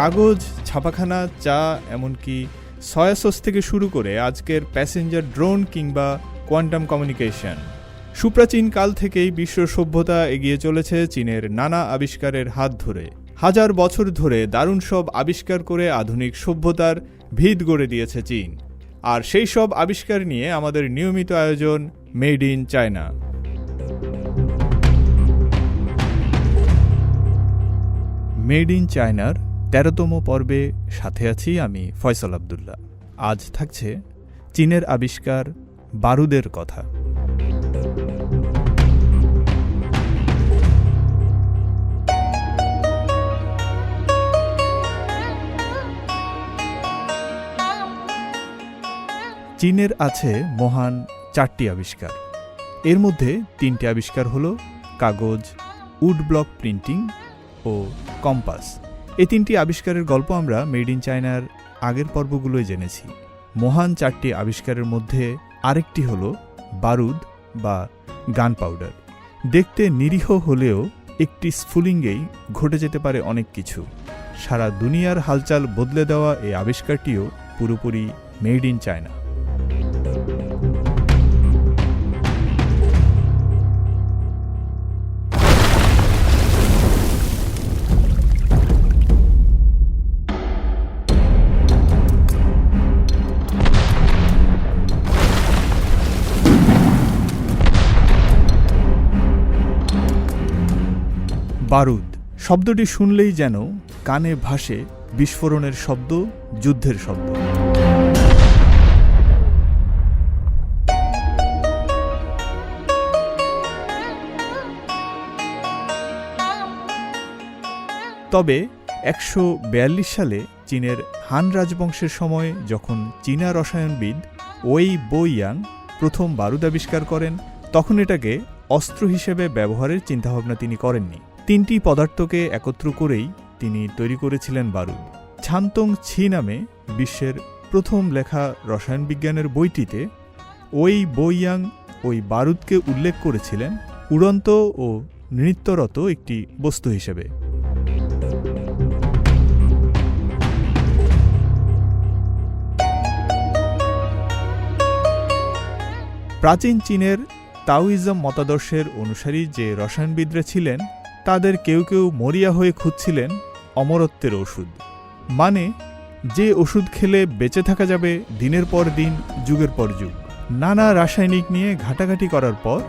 কাগজ, ছাপাখানা, চা, এমনকি সয়া সস থেকে শুরু করে আজকের প্যাসেঞ্জার ড্রোন কিংবা কোয়ান্টাম কমিউনিকেশন। সুপ্রাচীন কাল থেকেই বিশ্ব সভ্যতা এগিয়ে চলেছে চীনের নানা আবিষ্কারের হাত ধরে। হাজার বছর ধরে দারুণ সব আবিষ্কার করে আধুনিক সভ্যতার ভিত গড়ে দিয়েছে চীন। আর সেই সব আবিষ্কার নিয়ে আমাদের নিয়মিত আয়োজন made in China. Made in চায়নার তেরোতম পর্বে সাথে আছি আমি ফয়সাল আবদুল্লাহ। আজ থাকছে চীনের আবিষ্কার বারুদের কথা। চীনের আছে মহান চারটি আবিষ্কার। এর মধ্যে তিনটি আবিষ্কার হল কাগজ, উড ব্লক প্রিন্টিং ও কম্পাস। এই তিনটি আবিষ্কারের গল্প আমরা মেড ইন চায়নার আগের পর্বগুলোয় জেনেছি। মহান চারটি আবিষ্কারের মধ্যে আরেকটি হল বারুদ বা গান পাউডার। দেখতে নিরীহ হলেও একটি স্ফুলিঙ্গেই ঘটে যেতে পারে অনেক কিছু। সারা দুনিয়ার হালচাল বদলে দেওয়া এই আবিষ্কারটিও পুরোপুরি মেড ইন চায়না। বারুদ। শব্দটি শুনলেই যেন কানে ভাসে বিস্ফোরণের শব্দ, যুদ্ধের শব্দ। তবে একশো বিয়াল্লিশ সালে চীনের হান রাজবংশের সময় যখন চীনা রসায়নবিদ ওই বইয়াং প্রথম বারুদ আবিষ্কার করেন, তখন এটাকে অস্ত্র হিসেবে ব্যবহারের চিন্তাভাবনা তিনি করেননি। তিনটি পদার্থকে একত্র করেই তিনি তৈরি করেছিলেন বারুদ। ছান্তং ছি নামে বিশ্বের প্রথম লেখা রসায়ন বিজ্ঞানের বইটিতে ওই বইয়াং ওই বারুদকে উল্লেখ করেছিলেন উড়ন্ত ও নৃত্যরত একটি বস্তু হিসেবে। প্রাচীন চীনের তাওইজম মতাদর্শের অনুসারী যে রসায়নবিদরা ছিলেন তাদের কেউ কেউ মরিয়া হয়ে খুঁজছিলেন অমরত্বের ওষুধ। মানে যে ওষুধ খেলে বেঁচে থাকা যাবে দিনের পর দিন, যুগের পর যুগ। নানা রাসায়নিক নিয়ে ঘাটাঘাটি করার পর,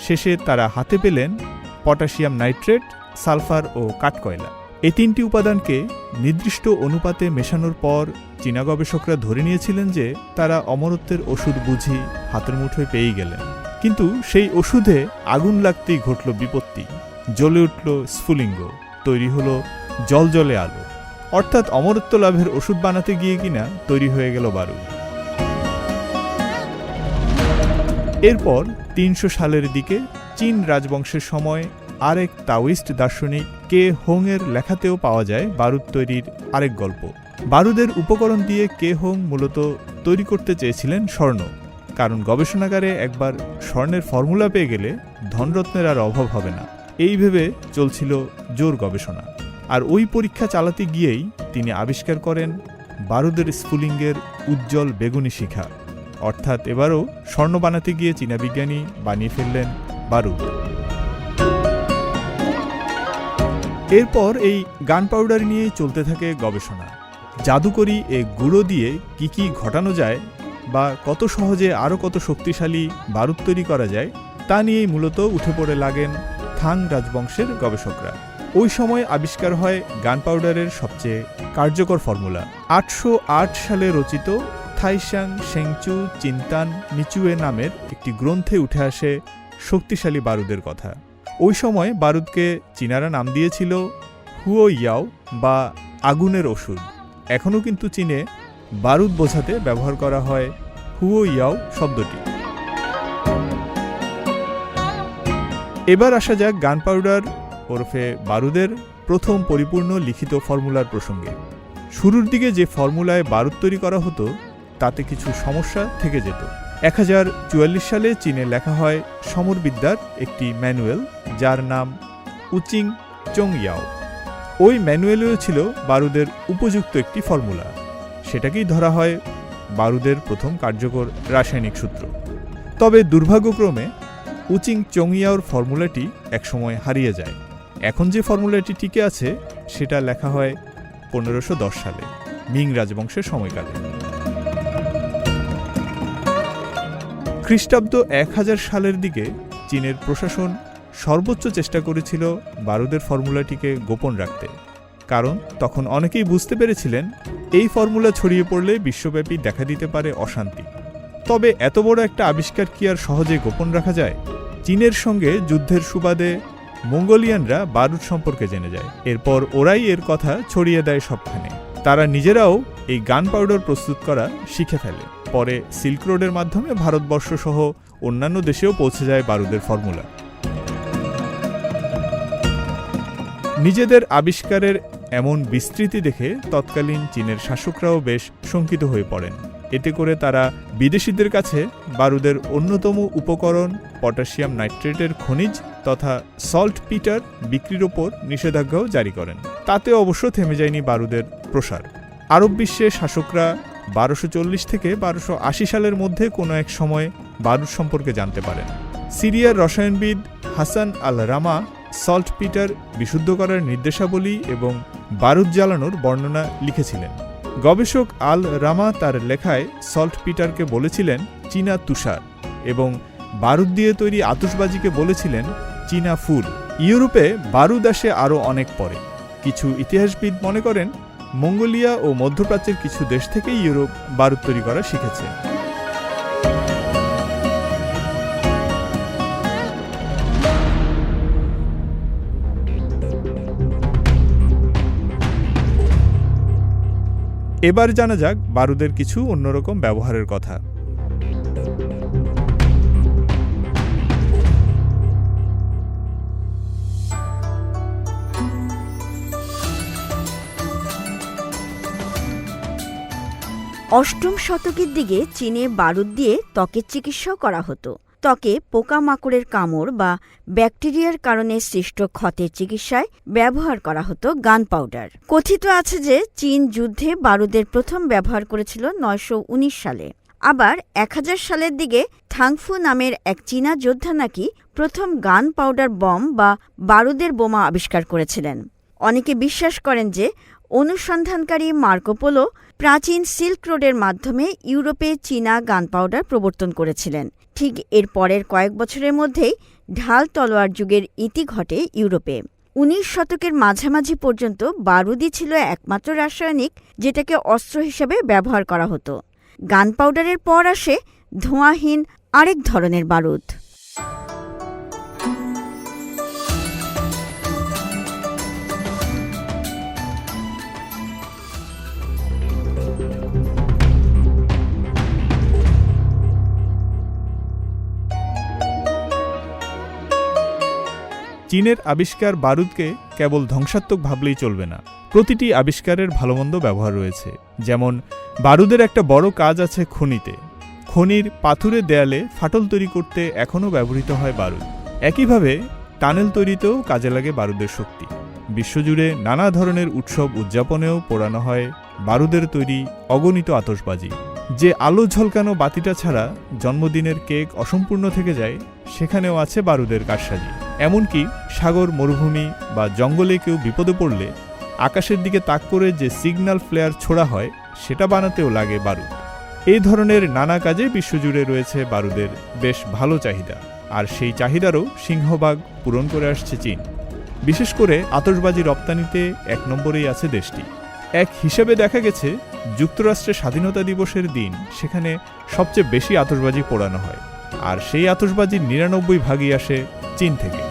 শেষে তারা হাতে পেলেন পটাশিয়াম নাইট্রেট, সালফার ও কাঠকয়লা। এই তিনটি উপাদানকে নির্দিষ্ট অনুপাতে মেশানোর পর চীনা গবেষকরা ধরে নিয়েছিলেন যে তারা অমরত্বের ওষুধ বুঝি হাতের মুঠোয় পেয়েই গেলেন। কিন্তু সেই ওষুধে আগুন লাগতেই ঘটল বিপত্তি। জ্বলে উঠল স্ফুলিঙ্গ, তৈরি হলো জল জলে আলো। অর্থাৎ অমরত্ব লাভের ওষুধ বানাতে গিয়ে কিনা তৈরি হয়ে গেল বারুদ এরপর তিনশো সালের দিকে চীন রাজবংশের সময় আরেক তাওয়িস্ট দার্শনিক কে হোং এর লেখাতেও পাওয়া যায় বারুদ তৈরির আরেক গল্প। বারুদের উপকরণ দিয়ে কে হোং মূলত তৈরি করতে চেয়েছিলেন স্বর্ণ। কারণ গবেষণাগারে একবার স্বর্ণের ফর্মুলা পেয়ে গেলে ধনরত্নের আর অভাব হবে না। এই ভেবে চলছিল জোর গবেষণা। আর ওই পরীক্ষা চালাতে গিয়েই তিনি আবিষ্কার করেন বারুদের স্ফুলিঙ্গের উজ্জ্বল বেগুনি শিখা। অর্থাৎ এবারও স্বর্ণ বানাতে গিয়ে চীনা বিজ্ঞানী বানিয়ে ফেললেন বারুদ। এরপর এই গান পাউডার নিয়েই চলতে থাকে গবেষণা। জাদুকরি এ গুঁড়ো দিয়ে কি কি ঘটানো যায় বা কত সহজে আরও কত শক্তিশালী বারুদ তৈরি করা যায় তা নিয়েই মূলত উঠে পড়ে লাগেন থাং রাজবংশের গবেষকরা। ওই সময় আবিষ্কার হয় গান পাউডারের সবচেয়ে কার্যকর ফর্মুলা। আটশো আট সালে রচিত থাইশাং সেংচু চিন্তান নিচুয়ে নামের একটি গ্রন্থে উঠে আসে শক্তিশালী বারুদের কথা। ওই সময় বারুদকে চীনারা নাম দিয়েছিল হুও ইয়াও বা আগুনের ওষুধ। এখনও কিন্তু চীনে বারুদ বোঝাতে ব্যবহার করা হয় হুও ইয়াও শব্দটি। এবার আসা যাক গান পাউডার ওরফে বারুদের প্রথম পরিপূর্ণ লিখিত ফর্মুলার প্রসঙ্গে। শুরুর দিকে যে ফর্মুলায় বারুদ তৈরি করা হতো, তাতে কিছু সমস্যা থেকে যেত। এক হাজার চুয়াল্লিশ সালে চীনে লেখা হয় সমরবিদ্যার একটি ম্যানুয়াল, যার নাম উচিং চং ইয়াও ওই ম্যানুয়ালেও ছিল বারুদের উপযুক্ত একটি ফর্মুলা। সেটাকেই ধরা হয় বারুদের প্রথম কার্যকর রাসায়নিক সূত্র। তবে দুর্ভাগ্যক্রমে উচিং চংইয়াওর ফর্মুলাটি একসময় হারিয়ে যায়। এখন যে ফর্মুলাটি টিকে আছে, সেটা লেখা হয় পনেরোশো সালে, মিং রাজবংশের সময়কালে। খ্রিস্টাব্দ এক হাজার সালের দিকে চীনের প্রশাসন সর্বোচ্চ চেষ্টা করেছিল বারুদের ফর্মুলাটিকে গোপন রাখতে। কারণ তখন অনেকেই বুঝতে পেরেছিলেন, এই ফর্মুলা ছড়িয়ে পড়লে বিশ্বব্যাপী দেখা দিতে পারে অশান্তি। তবে এত বড় একটা আবিষ্কার কি আর সহজে গোপন রাখা যায়? চীনের সঙ্গে যুদ্ধের সুবাদে মঙ্গোলিয়ানরা বারুদ সম্পর্কে জেনে যায়। এরপর ওরাই এর কথা ছড়িয়ে দেয় সবখানে। তারা নিজেরাও এই গান পাউডার প্রস্তুত করা শিখে ফেলে। পরে সিল্ক রোডের মাধ্যমে ভারতবর্ষ সহ অন্যান্য দেশেও পৌঁছে যায় বারুদের ফর্মুলা। নিজেদের আবিষ্কারের এমন বিস্তৃতি দেখে তৎকালীন চীনের শাসকরাও বেশ শঙ্কিত হয়ে পড়েন। এতে করে তারা বিদেশিদের কাছে বারুদের অন্যতম উপকরণ, পটাশিয়াম নাইট্রেটের খনিজ তথা সল্ট পিটার বিক্রির ওপর নিষেধাজ্ঞাও জারি করেন। তাতে অবশ্য থেমে যায়নি বারুদের প্রসার। আরব বিশ্বে শাসকরা বারোশো চল্লিশ থেকে বারোশো আশি সালের মধ্যে কোনো এক সময় বারুদ সম্পর্কে জানতে পারেন। সিরিয়ার রসায়নবিদ Hasan al Rammah saltpetre বিশুদ্ধ করার নির্দেশাবলী এবং বারুদ জ্বালানোর বর্ণনা লিখেছিলেন। গবেষক আল রামা তার লেখায় সল্ট পিটারকে বলেছিলেন, চীনা তুষার এবং বারুদ দিয়ে তৈরি আতসবাজিকে বলেছিলেন, চীনা ফুল ইউরোপে বারুদ আসে আরও অনেক পরে। কিছু ইতিহাসবিদ মনে করেন, মঙ্গোলিয়া ও মধ্যপ্রাচ্যের কিছু দেশ থেকে ইউরোপ বারুদ তৈরি করা শিখেছে। এবার জানা যাক বারুদের কিছু অন্যরকম ব্যবহারের কথা। অষ্টম শতকের দিকে চীনে বারুদ দিয়ে ত্বকের চিকিৎসাও করা হতো। ত্বকে পোকামাকড়ের কামড় বা ব্যাকটেরিয়ার কারণে সৃষ্ট ক্ষতের চিকিৎসায় ব্যবহার করা হতো গান পাউডার। কথিত আছে যে চীন যুদ্ধে বারুদের প্রথম ব্যবহার করেছিল নয়শো উনিশ সালে। আবার এক হাজার সালের দিকে থাংফু নামের এক চীনা যোদ্ধা নাকি প্রথম গান পাউডার বম বা বারুদের বোমা আবিষ্কার করেছিলেন। অনেকে বিশ্বাস করেন যে অনুসন্ধানকারী মার্কোপোলো প্রাচীন সিল্ক রোডের মাধ্যমে ইউরোপে চীনা গান পাউডার প্রবর্তন করেছিলেন। ঠিক এর পরের কয়েক বছরের মধ্যেই ঢাল তলোয়ার যুগের ইতি ঘটে ইউরোপে। উনিশ শতকের মাঝামাঝি পর্যন্ত বারুদি ছিল একমাত্র রাসায়নিক যেটাকে অস্ত্র হিসেবে ব্যবহার করা হতো। গান পাউডারের পর আসে ধোঁয়াহীন আরেক ধরনের বারুদ। চীনের আবিষ্কার বারুদকে কেবল ধ্বংসাত্মক ভাবলেই চলবে না। প্রতিটি আবিষ্কারের ভালোমন্দ ব্যবহার রয়েছে। যেমন, বারুদের একটা বড় কাজ আছে খনিতে। খনির পাথুরে দেয়ালে ফাটল তৈরি করতে এখনও ব্যবহৃত হয় বারুদ। একইভাবে, টানেল তৈরিতেও কাজে লাগে বারুদের শক্তি। বিশ্বজুড়ে নানা ধরনের উৎসব উদযাপনেও পোড়ানো হয় বারুদের তৈরি অগণিত আতসবাজি যে আলো ঝলকানো বাতিটা ছাড়া জন্মদিনের কেক অসম্পূর্ণ থেকে যায়, সেখানেও আছে বারুদের কারসাজি। এমনকি সাগর, মরুভূমি বা জঙ্গলে কেউ বিপদে পড়লে আকাশের দিকে তাক করে যে সিগন্যাল ফ্লেয়ার ছোড়া হয়, সেটা বানাতেও লাগে বারুদ। এই ধরনের নানা কাজে বিশ্বজুড়ে রয়েছে বারুদের বেশ ভালো চাহিদা, আর সেই চাহিদারও সিংহভাগ পূরণ করে আসছে চীন। বিশেষ করে আতসবাজি রপ্তানিতে এক নম্বরেই আছে দেশটি। এক হিসেবে দেখা গেছে, যুক্তরাষ্ট্রের স্বাধীনতা দিবসের দিন সেখানে সবচেয়ে বেশি আতসবাজি পোড়ানো হয়, আর সেই আতসবাজির নিরানব্বই ভাগই আসে চীন থেকে।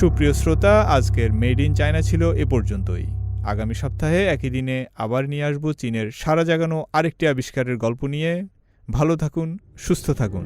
সুপ্রিয় শ্রোতা, আজকের মেড ইন চায়না ছিল এ পর্যন্তই। আগামী সপ্তাহে একই দিনে আবার নিয়ে আসব চীনের সারা জাগানো আরেকটি আবিষ্কারের গল্প নিয়ে। ভালো থাকুন, সুস্থ থাকুন।